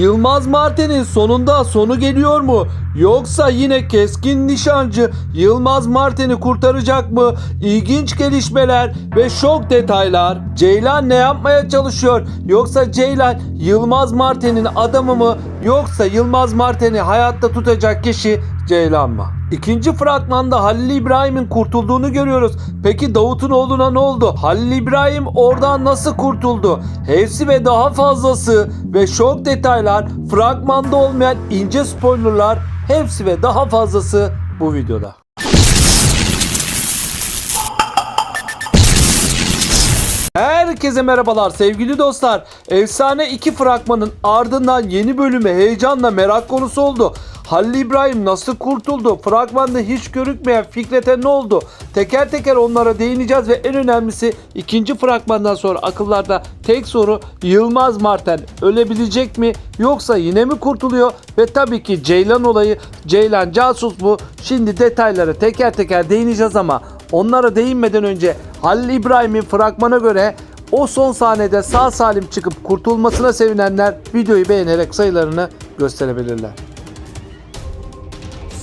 Yılmaz Marten'in sonunda sonu geliyor mu? Yoksa yine keskin nişancı Yılmaz Marten'i kurtaracak mı? İlginç gelişmeler ve şok detaylar. Ceylan ne yapmaya çalışıyor? Yoksa Ceylan Yılmaz Marten'in adamı mı? Yoksa Yılmaz Marten'i hayatta tutacak kişi Ceylan mı? İkinci fragmanda Halil İbrahim'in kurtulduğunu görüyoruz. Peki Davut'un oğluna ne oldu? Halil İbrahim oradan nasıl kurtuldu? Hepsi ve daha fazlası ve şok detaylar, fragmanda olmayan ince spoilerlar hepsi ve daha fazlası bu videoda. Herkese merhabalar sevgili dostlar. Efsane 2 fragmanın ardından yeni bölüme heyecanla merak konusu oldu. Halil İbrahim nasıl kurtuldu? Fragmanda hiç görükmeyen Fikret'e ne oldu? Teker teker onlara değineceğiz ve en önemlisi ikinci fragmandan sonra akıllarda tek soru Yılmaz Marten ölebilecek mi yoksa yine mi kurtuluyor? Ve tabii ki Ceylan olayı Ceylan casus bu. Şimdi detaylara teker teker değineceğiz ama onlara değinmeden önce Halil İbrahim'in fragmana göre o son sahnede sağ salim çıkıp kurtulmasına sevinenler videoyu beğenerek sayılarını gösterebilirler.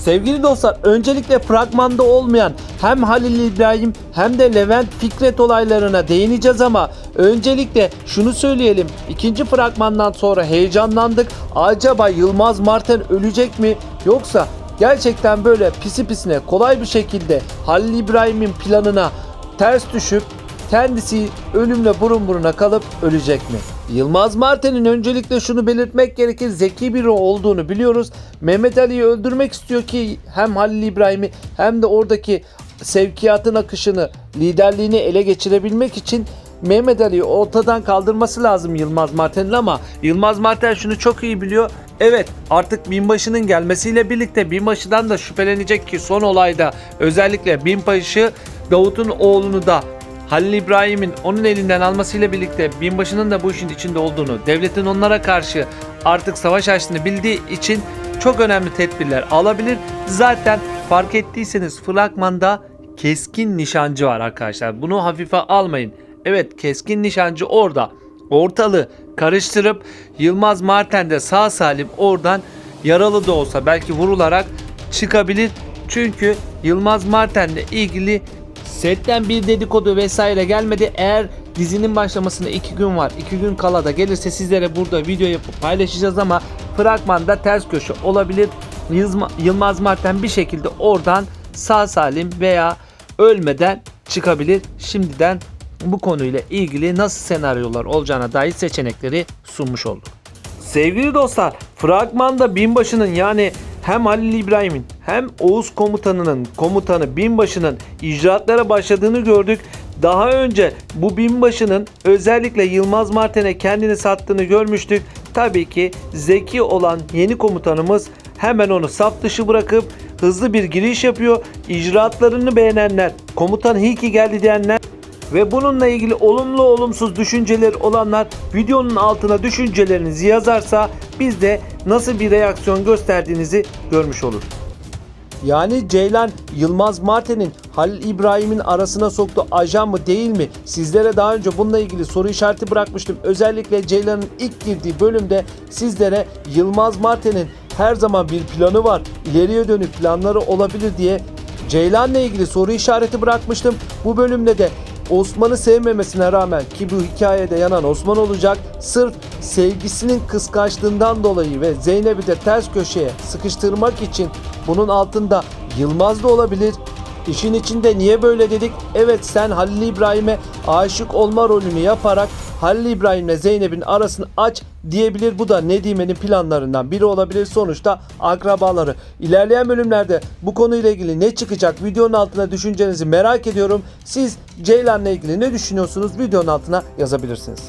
Sevgili dostlar öncelikle fragmanda olmayan hem Halil İbrahim hem de Levent Fikret olaylarına değineceğiz ama öncelikle şunu söyleyelim. ikinci fragmandan sonra heyecanlandık. Acaba Yılmaz Marten ölecek mi yoksa gerçekten böyle pisi pisine kolay bir şekilde Halil İbrahim'in planına ters düşüp kendisi ölümle burun buruna kalıp ölecek mi? Yılmaz Marten'in öncelikle şunu belirtmek gerekir. Zeki biri olduğunu biliyoruz. Mehmet Ali'yi öldürmek istiyor ki hem Halil İbrahim'i hem de oradaki sevkiyatın akışını, liderliğini ele geçirebilmek için Mehmet Ali'yi ortadan kaldırması lazım Yılmaz Marten'in ama Yılmaz Marten şunu çok iyi biliyor. Evet artık binbaşının gelmesiyle birlikte binbaşıdan da şüphelenecek ki son olayda özellikle binbaşı Davut'un oğlunu da Halil İbrahim'in onun elinden almasıyla birlikte binbaşının da bu işin içinde olduğunu, devletin onlara karşı artık savaş açtığını bildiği için çok önemli tedbirler alabilir. Zaten fark ettiyseniz fragmanda keskin nişancı var arkadaşlar. Bunu hafife almayın. Evet keskin nişancı orada. Ortalığı karıştırıp Yılmaz Marten de sağ salim oradan yaralı da olsa belki vurularak çıkabilir. Çünkü Yılmaz Marten'le ilgili Setten bir dedikodu vesaire gelmedi. Eğer dizinin başlamasına 2 gün var. 2 gün kala da gelirse sizlere burada video yapıp paylaşacağız ama fragmanda ters köşe olabilir. Yılma- Yılmaz Marten bir şekilde oradan sağ salim veya ölmeden çıkabilir. Şimdiden bu konuyla ilgili nasıl senaryolar olacağına dair seçenekleri sunmuş olduk. Sevgili dostlar, fragmanda binbaşının yani hem Halil İbrahim'in hem Oğuz komutanının komutanı binbaşının icraatlara başladığını gördük. Daha önce bu binbaşının özellikle Yılmaz Marten'e kendini sattığını görmüştük. Tabii ki zeki olan yeni komutanımız hemen onu saf dışı bırakıp hızlı bir giriş yapıyor. İcraatlarını beğenenler, komutan Hilki geldi diyenler ve bununla ilgili olumlu olumsuz düşünceler olanlar videonun altına düşüncelerinizi yazarsa biz de nasıl bir reaksiyon gösterdiğinizi görmüş olur. Yani Ceylan Yılmaz Marten'in Halil İbrahim'in arasına soktuğu ajan mı değil mi? Sizlere daha önce bununla ilgili soru işareti bırakmıştım. Özellikle Ceylan'ın ilk girdiği bölümde sizlere Yılmaz Marten'in her zaman bir planı var. ileriye dönük planları olabilir diye Ceylan'la ilgili soru işareti bırakmıştım. Bu bölümde de Osman'ı sevmemesine rağmen ki bu hikayede yanan Osman olacak sırf sevgisinin kıskançlığından dolayı ve Zeynep'i de ters köşeye sıkıştırmak için bunun altında Yılmaz da olabilir. İşin içinde niye böyle dedik? Evet sen Halil İbrahim'e aşık olma rolünü yaparak Halil İbrahim'le Zeynep'in arasını aç diyebilir. Bu da Nedime'nin planlarından biri olabilir. Sonuçta akrabaları. İlerleyen bölümlerde bu konuyla ilgili ne çıkacak? Videonun altına düşüncenizi merak ediyorum. Siz Ceylan'la ilgili ne düşünüyorsunuz? Videonun altına yazabilirsiniz.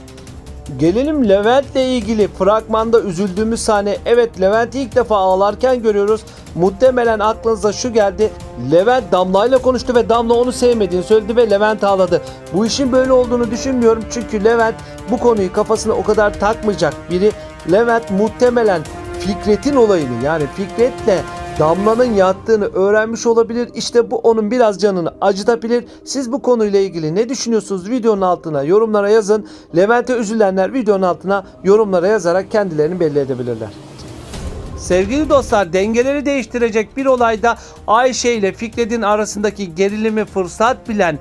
Gelelim Levent'le ilgili fragmanda üzüldüğümüz sahne. Evet Levent'i ilk defa ağlarken görüyoruz. Muhtemelen aklınıza şu geldi. Levent Damla ile konuştu ve Damla onu sevmediğini söyledi ve Levent ağladı. Bu işin böyle olduğunu düşünmüyorum çünkü Levent bu konuyu kafasına o kadar takmayacak biri. Levent muhtemelen Fikret'in olayını yani Fikret'le Damla'nın yattığını öğrenmiş olabilir. İşte bu onun biraz canını acıtabilir. Siz bu konuyla ilgili ne düşünüyorsunuz? Videonun altına yorumlara yazın. Levent'e üzülenler videonun altına yorumlara yazarak kendilerini belli edebilirler. Sevgili dostlar dengeleri değiştirecek bir olayda Ayşe ile Fikret'in arasındaki gerilimi fırsat bilen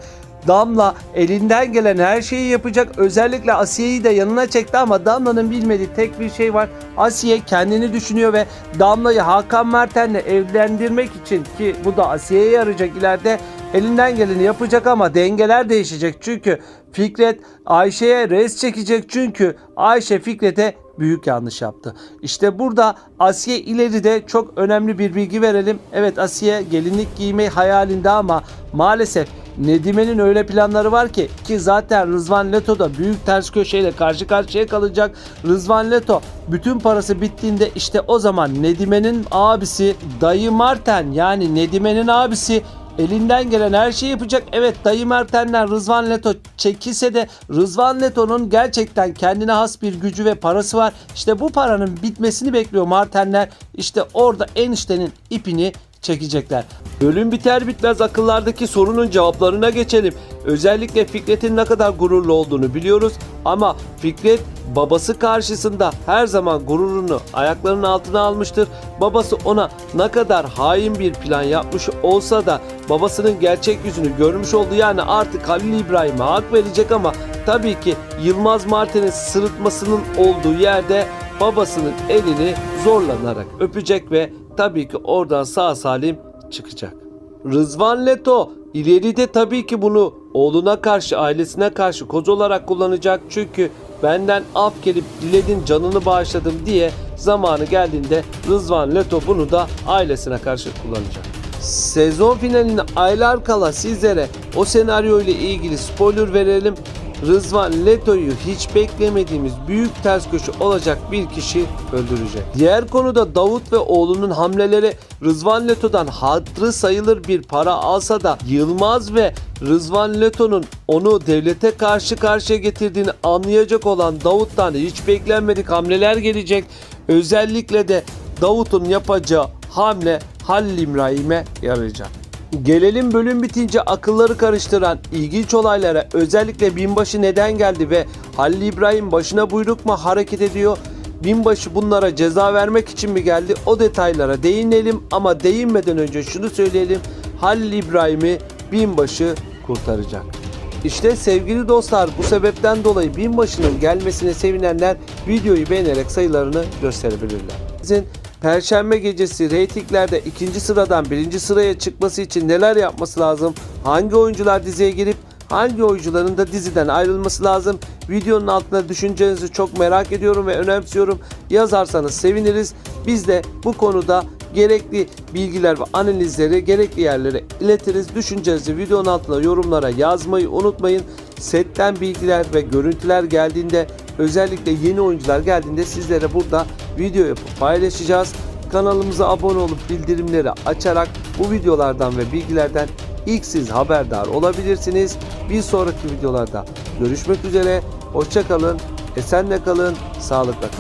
Damla elinden gelen her şeyi yapacak. Özellikle Asiye'yi de yanına çekti ama Damla'nın bilmediği tek bir şey var. Asiye kendini düşünüyor ve Damla'yı Hakan Merten'le evlendirmek için ki bu da Asiye'ye yarayacak ileride elinden geleni yapacak ama dengeler değişecek. Çünkü Fikret Ayşe'ye res çekecek çünkü Ayşe Fikret'e büyük yanlış yaptı. İşte burada Asiye ileride çok önemli bir bilgi verelim. Evet Asiye gelinlik giymeyi hayalinde ama maalesef Nedime'nin öyle planları var ki ki zaten Rızvan Leto da büyük ters köşeyle karşı karşıya kalacak. Rızvan Leto bütün parası bittiğinde işte o zaman Nedime'nin abisi dayı Marten yani Nedime'nin abisi elinden gelen her şeyi yapacak. Evet dayı Merten'den Rızvan Leto çekilse de Rızvan Leto'nun gerçekten kendine has bir gücü ve parası var. İşte bu paranın bitmesini bekliyor Martenler. İşte orada eniştenin ipini çekecekler. Bölüm biter bitmez akıllardaki sorunun cevaplarına geçelim. Özellikle Fikret'in ne kadar gururlu olduğunu biliyoruz ama Fikret babası karşısında her zaman gururunu ayaklarının altına almıştır. Babası ona ne kadar hain bir plan yapmış olsa da babasının gerçek yüzünü görmüş oldu. Yani artık Halil İbrahim'e hak verecek ama tabii ki Yılmaz Martin'in sırıtmasının olduğu yerde babasının elini zorlanarak öpecek ve tabii ki oradan sağ salim çıkacak. Rızvan Leto ileride tabii ki bunu oğluna karşı ailesine karşı koz olarak kullanacak çünkü benden af gelip diledin canını bağışladım diye zamanı geldiğinde Rızvan Leto bunu da ailesine karşı kullanacak. Sezon finaline aylar kala sizlere o senaryo ile ilgili spoiler verelim. Rızvan Leto'yu hiç beklemediğimiz büyük ters köşe olacak bir kişi öldürecek. Diğer konuda Davut ve oğlunun hamleleri Rızvan Leto'dan hatırı sayılır bir para alsa da Yılmaz ve Rızvan Leto'nun onu devlete karşı karşıya getirdiğini anlayacak olan Davut'tan hiç beklenmedik hamleler gelecek. Özellikle de Davut'un yapacağı hamle Halil İbrahim'e yarayacak. Gelelim bölüm bitince akılları karıştıran ilginç olaylara özellikle binbaşı neden geldi ve Halil İbrahim başına buyruk mu hareket ediyor? Binbaşı bunlara ceza vermek için mi geldi? O detaylara değinelim ama değinmeden önce şunu söyleyelim. Halil İbrahim'i binbaşı kurtaracak. İşte sevgili dostlar bu sebepten dolayı binbaşının gelmesine sevinenler videoyu beğenerek sayılarını gösterebilirler. Sizin Perşembe gecesi reytinglerde ikinci sıradan birinci sıraya çıkması için neler yapması lazım? Hangi oyuncular diziye girip hangi oyuncuların da diziden ayrılması lazım? Videonun altına düşüncenizi çok merak ediyorum ve önemsiyorum. Yazarsanız seviniriz. Biz de bu konuda gerekli bilgiler ve analizleri gerekli yerlere iletiriz. Düşüncenizi videonun altına yorumlara yazmayı unutmayın. Setten bilgiler ve görüntüler geldiğinde özellikle yeni oyuncular geldiğinde sizlere burada video yapıp paylaşacağız. Kanalımıza abone olup bildirimleri açarak bu videolardan ve bilgilerden ilk siz haberdar olabilirsiniz. Bir sonraki videolarda görüşmek üzere. Hoşçakalın, esenle kalın, sağlıkla kalın.